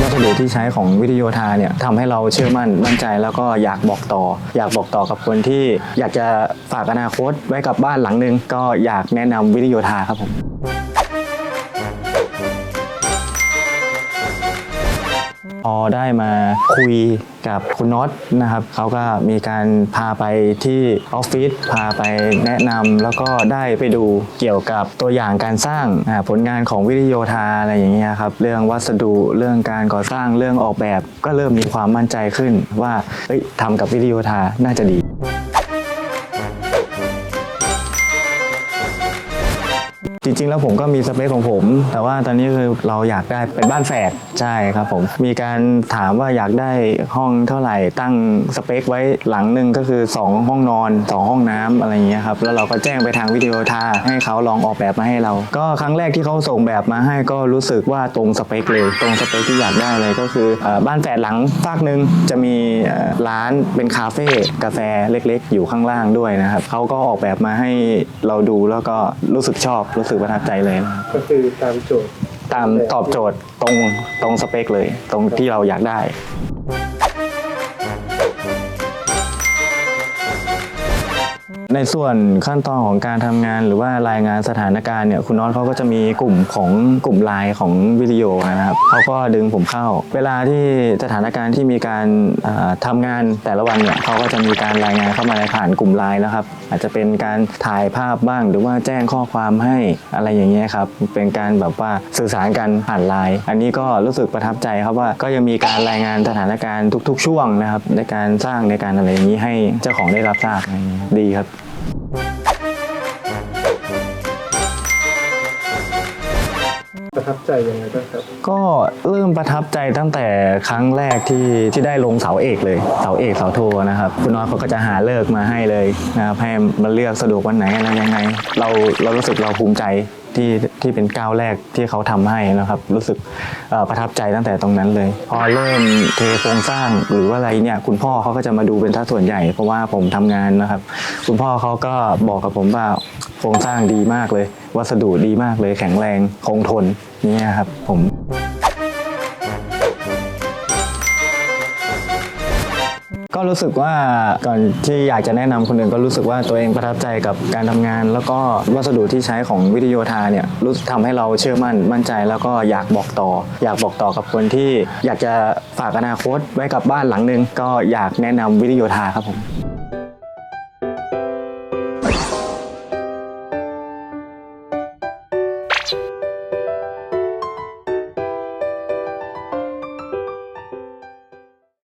วัสดุที่ใช้ของวิทยโยธาเนี่ยทำให้เราเชื่อมั่นมั่นใจแล้วก็อยากบอกต่อ อยากบอกต่อกับคนที่อยากจะฝากอนาคตไว้กับบ้านหลังนึง ก็อยากแนะนำวิทยโยธาครับผม พอได้มาคุยกับคุณน็อตนะครับเขาก็มีการพาไปที่ออฟฟิศพาไปแนะนำแล้วก็ได้ไปดูเกี่ยวกับตัวอย่างการสร้างผลงานของวิทยโยธาอะไรอย่างเงี้ยครับเรื่องวัสดุเรื่องการก่อสร้างเรื่องออกแบบ ก็เริ่มมีความมั่นใจขึ้นว่าเฮ้ยทำกับวิทยโยธาน่าจะดี ริง ๆ แล้วผมก็มีสเปคของผม แต่ว่าตอนนี้คือเราอยากได้เป็นบ้านแฝดใช่ครับผม มีการถามว่าอยากได้ห้องเท่าไหร่ตั้งสเปคไว้หลังหนึ่งก็คือ 2 ห้องนอน 2 ห้องน้ำอะไรอย่างเงี้ยครับแล้วเราก็แจ้งไปทางวิดีโอทาให้เขาลองออกแบบมาให้เรา ก็ครั้งแรกที่เขาส่งแบบมาให้ก็รู้สึกว่าตรงสเปคเลย ตรงสเปคที่อยากได้เลยก็คือบ้านแฝดหลังฝากหนึ่งจะมีร้านเป็นคาเฟ่กาแฟเล็ก ๆ อยู่ข้างล่างด้วยนะครับเขาก็ออกแบบมาให้เราดูแล้วก็รู้สึกชอบรู้สึกประทับใจเลยนะครับก็คือตามโจทย์ ตามตอบโจทย์ตรงตรงสเปคเลย ตรงที่เราอยากได้ ในส่วนขั้นตอนของการทำงานหรือว่ารายงานสถานการณ์เนี่ยคุณน็อตเขาก็จะมีกลุ่มของกลุ่มไลน์ของวิดีโอนะครับเขาก็ดึงผมเข้า เวลาที่สถานการณ์ที่มีการเอ่อทำงานแต่ละวันเนี่ยเขาก็จะมีการรายงานเข้ามาในผ่านกลุ่มไลน์แล้วครับ อาจจะเป็นการถ่ายภาพบ้าง หรือว่าแจ้งข้อความให้อะไรอย่างเงี้ยครับเป็นการแบบว่าสื่อสารกันผ่านไลน์อันนี้ก็รู้สึกประทับใจครับว่าก็ยังมีการรายงานสถานการณ์ทุก ๆ ช่วงนะครับในการสร้างในการอะไรอย่างนี้ให้เจ้าของได้รับทราบดีครับ ป ทับใจยังไงบ้างครับ ก็เริ่มประทับใจตั้งแต่ครั้งแรกที่ที่ได้ลงเสาเอกเลยเสาเอกเสาโทนะครับคุณน้อยเขาก็จะหาเลิกมาให้เลยนะครับให้มาเลือกสะดวกวันไหนอะไรยังไง เราเรารู้สึกเราภูมิใจที่ที่เป็นก้าวแรกที่เขาทำให้นะครับ รู้สึกประทับใจตั้งแต่ตรงนั้นเลย พอเริ่มเทโครงสร้างหรือว่าอะไรเนี่ยคุณพ่อเขาก็จะมาดูเป็นท่าส่วนใหญ่เพราะว่าผมทำงานนะครับ คุณพ่อเขาก็บอกกับผมว่า โครงสร้างดีมากเลย วัสดุดีมากเลยแข็งแรงคงทนนี่ครับผมก็รู้สึกว่าก่อนที่อยากจะแนะนำคนอื่นก็รู้สึกว่าตัวเองประทับใจกับการทำงาน แล้วก็วัสดุที่ใช้ของวิทยโยธาเนี่ยรู้สึกทำให้เราเชื่อมั่นมั่นใจ แล้วก็อยากบอกต่อ อยากบอกต่อกับคนที่อยากจะฝากอนาคตไว้กับบ้านหลังหนึ่งก็อยากแนะนำวิทยโยธาครับผม